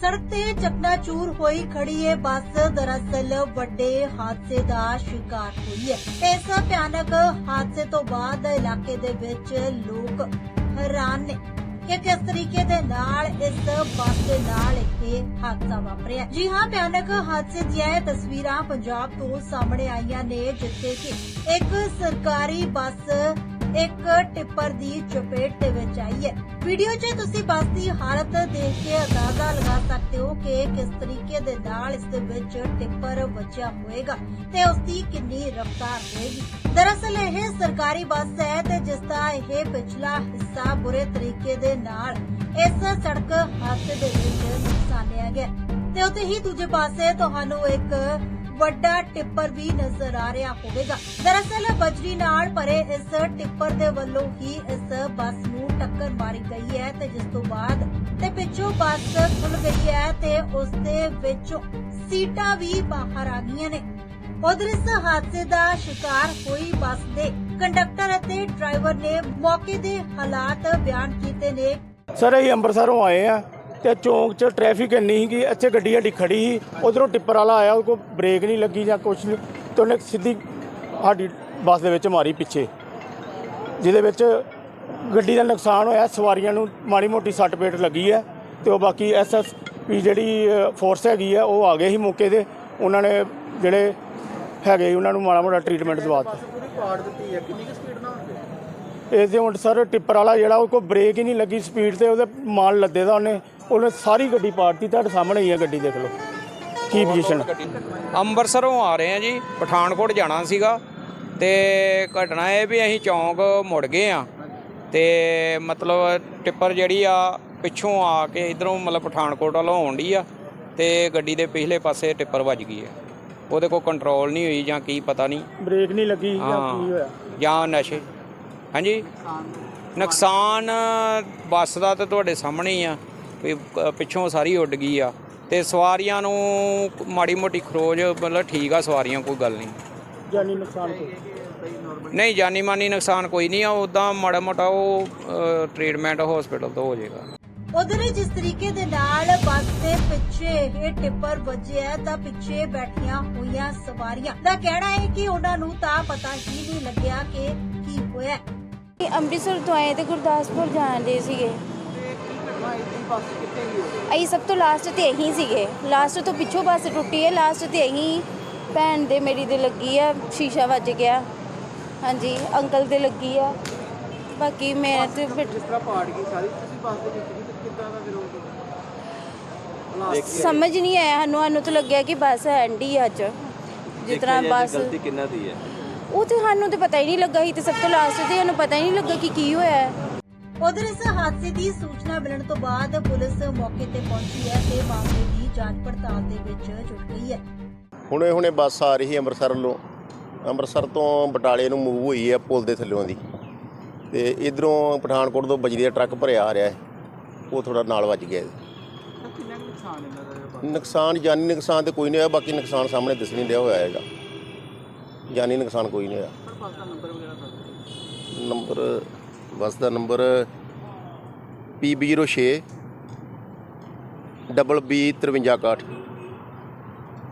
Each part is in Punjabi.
ਸੜਕ ਤੇ ਚਕਨਾਚੂਰ ਹੋਈ ਖੜੀ ਇਹ ਬੱਸ। ਦਰਅਸਲ ਵੱਡੇ ਹਾਦਸੇ ਦਾ ਸ਼ਿਕਾਰ ਹੋਈ ਹੈ ਇਸ ਭਿਆਨਕ ਹਾਦਸੇ ਤੋਂ ਬਾਅਦ ਇਲਾਕੇ ਦੇ ਵਿੱਚ ਲੋਕ ਹੈਰਾਨ ਨੇ ਕਿ ਕਿਸ ਤਰੀਕੇ ਦੇ ਨਾਲ ਇਸ ਬੱਸ ਦੇ ਨਾਲ ਇਹ ਹਾਦਸਾ ਵਾਪਰਿਆ। ਜੀ ਹਾਂ, ਭਿਆਨਕ ਹਾਦਸੇ ਦੀਆਂ ਤਸਵੀਰਾਂ ਪੰਜਾਬ ਤੋਂ ਸਾਹਮਣੇ ਆਈਆਂ ਨੇ, ਜਿੱਥੇ ਕਿ ਇੱਕ ਸਰਕਾਰੀ ਬੱਸ ਇੱਕ ਟਿੱਪਰ ਦੀ ਚਪੇਟ ਦੇ ਵਿੱਚ ਆਈ ਹੈ। ਵੀਡੀਓ 'ਚ ਤੁਸੀਂ ਬੱਸ ਦੀ ਹਾਲਤ ਦੇਖ ਕੇ ਅੰਦਾਜ਼ਾ ਲਗਾ ਸਕਦੇ ਹੋ ਕਿ ਕਿਸ ਤਰੀਕੇ ਦੇ ਨਾਲ ਇਸ ਦੇ ਵਿੱਚ ਟਿੱਪਰ ਵੱਜਿਆ ਹੋਵੇਗਾ ਤੇ ਉਸ ਦੀ ਕਿੰਨੀ ਰਫ਼ਤਾਰ ਹੋਏਗੀ ਦਰਅਸਲ ਇਹ ਸਰਕਾਰੀ ਬੱਸ ਹੈ ਤੇ ਜਿਸ ਦਾ ਇਹ ਪਿਛਲਾ ਹਿੱਸਾ ਬੁਰੇ ਤਰੀਕੇ ਦੇ ਨਾਲ ਇਸ ਸੜਕ ਹਾਦਸੇ ਦੇ ਵਿੱਚ ਨੁਕਸਾਨਿਆ ਗਿਆ। ਤੇ ਉੱਥੇ ਹੀ ਦੂਜੇ ਪਾਸੇ ਤੁਹਾਨੂੰ ਇੱਕ ਵੱਡਾ ਟਿੱਪਰ ਵੀ ਨਜ਼ਰ ਆ ਰਿਹਾ ਹੋਵੇਗਾ। ਦਰਅਸਲ ਬਜਰੀ ਨਾਲ ਭਰੇ ਇਸ ਟਿੱਪਰ ਦੇ ਵੱਲੋਂ ਹੀ ਇਸ ਬੱਸ ਨੂੰ ਟੱਕਰ ਮਾਰੀ ਗਈ ਹੈ ਤੇ ਜਿਸ ਤੋਂ ਬਾਅਦ ਤੇ ਪਿੱਛੋਂ ਬੱਸ ਖੁੱਲ ਗਈ ਹੈ ਤੇ ਉਸ ਦੇ ਵਿੱਚੋਂ ਸੀਟਾਂ ਵੀ ਬਾਹਰ ਆ ਗਈਆਂ ਨੇ। ਉਧਰ ਇਸ ਹਾਦਸੇ ਦਾ ਸ਼ਿਕਾਰ ਹੋਈ ਬੱਸ ਦੇ ਕੰਡਕਟਰ ਅਤੇ ਡਰਾਈਵਰ ਨੇ ਮੌਕੇ ਦੇ ਹਾਲਾਤ ਬਿਆਨ ਕੀਤੇ ਨੇ। ਸਰ, ਅਸੀਂ ਅੰਮ੍ਰਿਤਸਰੋਂ ਆਏ ਆ ਤੇ ਚੌਂਕ 'ਚ ਟ੍ਰੈਫਿਕ ਇੰਨੀ ਸੀਗੀ ਇੱਥੇ ਗੱਡੀ ਸਾਡੀ ਖੜੀ ਸੀ, ਉਧਰੋਂ ਟਿੱਪਰ ਵਾਲਾ ਆਇਆ ਉਹ ਕੋ ਬ੍ਰੇਕ ਨਹੀਂ ਲੱਗੀ ਜਾਂ ਕੁਛ ਨਹੀਂ, ਤੇ ਉਹਨੇ ਸਿੱਧੀ ਸਾਡੀ ਬੱਸ ਦੇ ਵਿੱਚ ਮਾਰੀ ਪਿੱਛੇ, ਜਿਹਦੇ ਵਿੱਚ ਗੱਡੀ ਦਾ ਨੁਕਸਾਨ ਹੋਇਆ, ਸਵਾਰੀਆਂ ਨੂੰ ਮਾੜੀ ਮੋਟੀ ਸੱਟ ਪੇਟ ਲੱਗੀ ਹੈ, ਤੇ ਉਹ ਬਾਕੀ ਐਸਐਸਪੀ ਜਿਹੜੀ ਫੋਰਸ ਹੈਗੀ ਆ ਉਹ ਆ ਗਏ ਸੀ ਮੌਕੇ ਤੇ, ਉਹਨਾਂ ਨੇ ਜਿਹੜੇ ਹੈਗੇ ਉਹਨਾਂ ਨੂੰ ਮਾੜਾ ਮੋਟਾ ਟ੍ਰੀਟਮੈਂਟ ਦਵਾ ਦਿੱਤਾ। ਪੂਰੀ ਪਾੜ ਦਿੱਤੀ ਹੈ ਕਿੰਨੀ ਕੁ ਸਪੀਡ ਨਾਲ ਹੁੰਦੀ ਇਹਦੇ ਹੁਣ ਸਰ ਟਿੱਪਰ ਵਾਲਾ ਜਿਹੜਾ ਉਹ ਕੋ ਬ੍ਰੇਕ ਹੀ ਨਹੀਂ ਲੱਗੀ ਸਪੀਡ ਤੇ ਉਹਦੇ ਮਾਲ ਲੱਦੇ ਦਾ ਉਹਨੇ ਉਹਨੇ ਸਾਰੀ ਗੱਡੀ ਪਾੜਤੀ ਤੁਹਾਡੇ ਸਾਹਮਣੇ ਹੀ ਹੈ ਗੱਡੀ ਦੇਖ ਲਓ। ਕੀ ਪੋਜੀਸ਼ਨ ਅੰਮ੍ਰਿਤਸਰੋਂ ਆ ਰਹੇ ਆ ਜੀ ਪਠਾਨਕੋਟ ਜਾਣਾ ਸੀਗਾ। ਤੇ ਘਟਨਾ ਇਹ ਵੀ ਅਸੀਂ ਚੌਂਕ ਮੁੜ ਗਏ ਆ। ਤੇ ਮਤਲਬ ਟਿੱਪਰ ਜਿਹੜੀ ਆ ਪਿੱਛੋਂ ਆ ਕੇ ਇਧਰੋਂ ਮਤਲਬ ਪਠਾਨਕੋਟ ਵੱਲੋਂ ਆਉਂਦੀ ਆ। ਤੇ ਗੱਡੀ ਦੇ ਪਿਛਲੇ ਪਾਸੇ ਟਿੱਪਰ ਵੱਜ ਗਈ ਹੈ ਉਹਦੇ ਕੋਲ ਕੰਟਰੋਲ ਨਹੀਂ ਹੋਈ ਜਾਂ ਕੀ ਪਤਾ ਨਹੀਂ। ਬ੍ਰੇਕ ਨਹੀਂ ਲੱਗੀ ਜਾਂ ਕੀ ਹੋਇਆ? ਜਾਂ ਨਸ਼ੇ। ਹਾਂਜੀ? ਨੁਕਸਾਨ ਬੱਸ ਦਾ ਤਾਂ ਤੁਹਾਡੇ ਸਾਹਮਣੇ ਹੀ ਆ। ਵੀ ਪਿੱਛੋਂ ਸਾਰੀ ਉੱਡ ਗਈ ਆ। ਤੇ ਸਵਾਰੀਆਂ ਨੂੰ ਮਾੜੀ ਮੋਟੀ ਖਰੋਜ ਮਤਲਬ ਠੀਕ ਆ ਸਵਾਰੀਆਂ ਕੋਈ ਗੱਲ ਨਹੀਂ। ਜਾਨੀ ਨੁਕਸਾਨ ਕੋਈ? ਨਹੀਂ ਜਾਨੀ ਮਾਨੀ ਨੁਕਸਾਨ ਕੋਈ ਨਹੀਂ ਆ। ਉਦਾਂ ਮਾੜਾ ਮੋਟਾ ਉਹ ਟ੍ਰੀਟਮੈਂਟ ਹਸਪੀਟਲ ਤੋਂ ਹੋ ਜਾਏਗਾ। ਉਧਰ ਜਿਸ ਤਰੀਕੇ ਦੇ ਨਾਲ ਬੱਸ ਦੇ ਪਿੱਛੇ ਇਹ ਟਿੱਪਰ ਵੱਜਿਆ ਤਾਂ ਪਿੱਛੇ ਬੈਠੀਆਂ ਹੋਈਆਂ ਸਵਾਰੀਆਂ। ਦਾ ਕਹਿਣਾ ਹੈ ਕਿ ਉਹਨਾਂ ਨੂੰ ਤਾਂ ਪਤਾ ਹੀ ਨਹੀਂ ਲੱਗਿਆ ਕਿ ਕੀ ਹੋਇਆ ਅੰਮ੍ਰਿਤਸਰ ਤੋਂ ਆਏ ਤੇ ਗੁਰਦਾਸਪੁਰ ਜਾਂਦੇ ਸੀਗੇ। ਅਸੀਂ ਸਭ ਤੋਂ ਲਾਸਟ ਤੇ ਇਹੀ ਸੀਗੇ। ਲਾਸਟ ਤੋਂ ਪਿੱਛੋਂ ਬੱਸ ਟੁੱਟੀ ਹੈ ਲਾਸਟ ਤੇ ਇਹੀ ਭੈਣ ਦੇ ਮੇਰੀ ਦੇ ਲੱਗੀ ਆ ਸ਼ੀਸ਼ਾ ਵੱਜ ਗਿਆ। ਹਾਂਜੀ ਅੰਕਲ ਦੇ ਲੱਗੀ ਆ। ਬਾਕੀ ਮੈਂ ਤੇ ਬੇਟ- ਜਿਸ ਤਰ੍ਹਾਂ ਪਾੜ ਗਈ ਸਾਰੀ ਤੁਸੀਂ ਬੱਸ ਦੇ ਵਿੱਚ ਸੀ ਤੇ ਕਿੱਦਾਂ ਦਾ ਫਿਰ ਉਹ ਸਮਝ ਨਹੀਂ ਆਇਆ ਸਾਨੂੰ ਸਾਨੂੰ ਤਾਂ ਲੱਗਿਆ ਕਿ ਬੱਸ ਐਂਡੀ ਅੱਜ। ਜਿਸ ਤਰ੍ਹਾਂ ਬੱਸ ਗਲਤੀ ਕਿੰਨਾ ਦੀ ਹੈ? ਉਹ ਤੇ ਸਾਨੂੰ ਤੇ ਪਤਾ ਹੀ ਨਹੀਂ ਲੱਗਾ ਸੀ ਤੇ ਸਭ ਤੋਂ ਲਾਸਟ ਤੇ ਸਾਨੂੰ ਪਤਾ ਹੀ ਨਹੀਂ ਲੱਗਾ ਕਿ ਕੀ ਹੋਇਆ। ਹੈ ਉਧਰ ਇਸ ਹਾਦਸੇ ਦੀ ਸੂਚਨਾ ਮਿਲਣ ਤੋਂ ਬਾਅਦ ਪੁਲਿਸ ਮੌਕੇ ਤੇ ਪਹੁੰਚੀ ਹੈ ਤੇ ਮਾਮਲੇ ਦੀ ਜਾਂਚ ਪੜਤਾਲ ਦੇ ਵਿੱਚ ਜੁਟ ਗਈ ਹੈ। ਹੁਣੇ ਹੁਣੇ ਬੱਸ ਆ ਰਹੀ ਹੈ ਅੰਮ੍ਰਿਤਸਰ ਵੱਲੋਂ। ਅੰਮ੍ਰਿਤਸਰ ਤੋਂ ਬਟਾਲੇ ਨੂੰ ਮੂਵ ਹੋਈ ਹੈ ਪੁਲ ਦੇ ਥੱਲਿਓਂ ਦੀ। ਤੇ ਇਧਰੋਂ ਪਠਾਨਕੋਟ ਤੋਂ ਬਜਰੀ ਦਾ ਟਰੱਕ ਭਰਿਆ ਆ ਰਿਹਾ ਹੈ। ਉਹ ਥੋੜਾ ਨਾਲ ਵੱਜ ਗਿਆ ਕਿੰਨਾ ਨੁਕਸਾਨ ਇਹਨਾਂ ਦਾ ਬੱਸ ਨੁਕਸਾਨ ਜਾਨੀ ਨੁਕਸਾਨ ਤੇ ਕੋਈ ਨਹੀਂ ਹੋਇਆ ਬਾਕੀ ਨੁਕਸਾਨ ਸਾਹਮਣੇ ਦਿਸ ਨਹੀਂ ਰਿਹਾ ਹੋਇਆ ਹੈਗਾ। ਜਾਨੀ ਨੁਕਸਾਨ ਕੋਈ ਨਹੀਂ ਹੋਇਆ। ਨੰਬਰ ਬੱਸ ਦਾ ਨੰਬਰ PB06 ਡਬਲ B 5361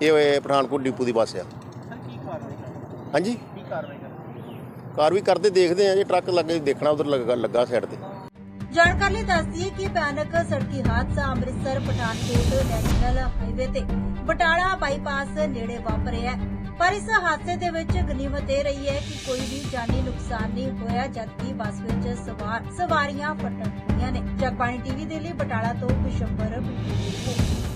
ਇਹ ਹੋਏ ਪਠਾਨਕੋਟ ਡਿਪੂ ਦੀ ਬੱਸ ਆ। ਹਾਂਜੀ। ਕੀ ਕਾਰਵਾਈ ਕਰਨੀ ਕਾਰ ਵੀ ਕਰਦੇ ਦੇਖਦੇ ਆ ਜੇ ਟਰੱਕ ਲੱਗੇ ਦੇਖਣਾ ਉਧਰ ਲੱਗਾ ਲੱਗਾ ਸਾਈਡ ਤੇ। ਜਾਣਕਾਰੀ ਦੱਸਦੀ ਹੈ ਕਿ ਭਿਆਨਕ ਸੜਕੀ ਹਾਦਸਾ ਅੰਮ੍ਰਿਤਸਰ ਪਠਾਨਕੋਟ ਨੈਸ਼ਨਲ ਹਾਈਵੇ ਤੇ ਬਟਾਲਾ ਬਾਈਪਾਸ ਨੇੜੇ ਵਾਪਰਿਆ। ਪਰ ਇਸ ਹਾਦਸੇ ਦੇ ਵਿੱਚ ਗਨੀਮਤ ਇਹ ਰਹੀ ਹੈ ਕਿ ਕੋਈ ਵੀ ਜਾਨੀ ਨੁਕਸਾਨ ਨਹੀਂ ਹੋਇਆ, ਜਦਕਿ ਬੱਸ ਵਿੱਚ ਸਵਾਰ ਸਵਾਰੀਆਂ ਫਟਣ ਹੋਈਆਂ ਨੇ। ਜਗਬਾਣੀ ਟੀਵੀ ਦੇ ਲਈ ਬਟਾਲਾ ਤੋਂ ਬਿਸ਼ੰਬਰ ਬਿੱਟੂ